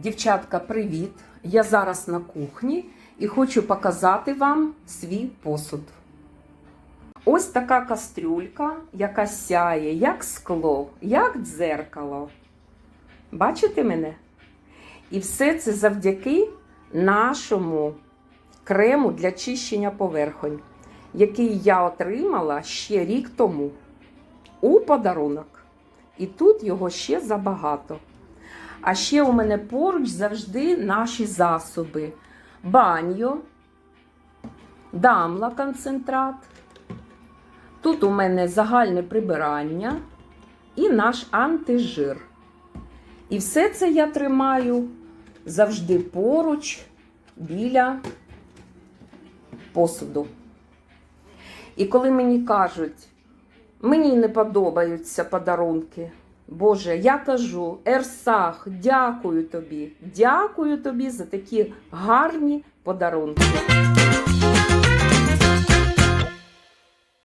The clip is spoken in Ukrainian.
Дівчатка, привіт! Я зараз на кухні і хочу показати вам свій посуд. Ось така кастрюлька, яка сяє, як скло, як дзеркало. Бачите мене? І все це завдяки нашому крему для чищення поверхонь, який я отримала ще рік тому у подарунок. І тут його ще забагато. А ще у мене поруч завжди наші засоби: баньо, дамла концентрат. Тут у мене загальне прибирання і наш антижир. І все це я тримаю завжди поруч біля посуду. І коли мені кажуть, мені не подобаються подарунки. Боже, я кажу, Ерсах, дякую тобі, дякую тобі за такі гарні подарунки.